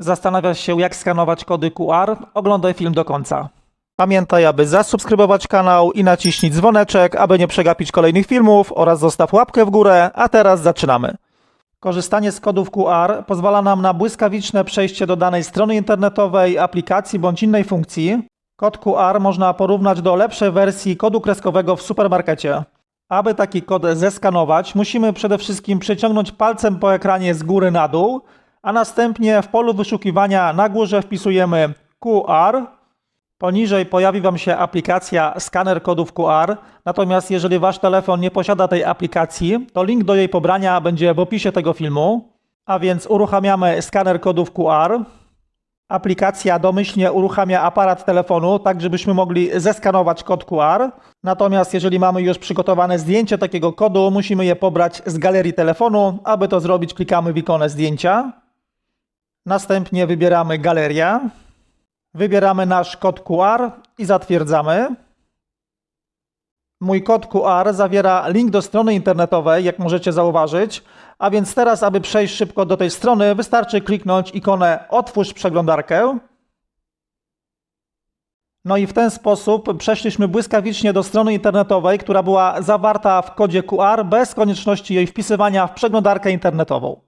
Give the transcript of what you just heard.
Zastanawiasz się, jak skanować kody QR? Oglądaj film do końca. Pamiętaj, aby zasubskrybować kanał i naciśnij dzwoneczek, aby nie przegapić kolejnych filmów oraz zostaw łapkę w górę, a teraz zaczynamy. Korzystanie z kodów QR pozwala nam na błyskawiczne przejście do danej strony internetowej, aplikacji bądź innej funkcji. Kod QR można porównać do lepszej wersji kodu kreskowego w supermarkecie. Aby taki kod zeskanować, musimy przede wszystkim przeciągnąć palcem po ekranie z góry na dół, a następnie w polu wyszukiwania na górze wpisujemy QR. Poniżej pojawi Wam się aplikacja skaner kodów QR, natomiast jeżeli Wasz telefon nie posiada tej aplikacji, to link do jej pobrania będzie w opisie tego filmu. A więc uruchamiamy skaner kodów QR. Aplikacja domyślnie uruchamia aparat telefonu, tak żebyśmy mogli zeskanować kod QR. Natomiast jeżeli mamy już przygotowane zdjęcie takiego kodu, musimy je pobrać z galerii telefonu. Aby to zrobić, klikamy w ikonę zdjęcia. Następnie wybieramy galerię. Wybieramy nasz kod QR i zatwierdzamy. Mój kod QR zawiera link do strony internetowej, jak możecie zauważyć. A więc teraz, aby przejść szybko do tej strony, wystarczy kliknąć ikonę Otwórz przeglądarkę. No i w ten sposób przeszliśmy błyskawicznie do strony internetowej, która była zawarta w kodzie QR bez konieczności jej wpisywania w przeglądarkę internetową.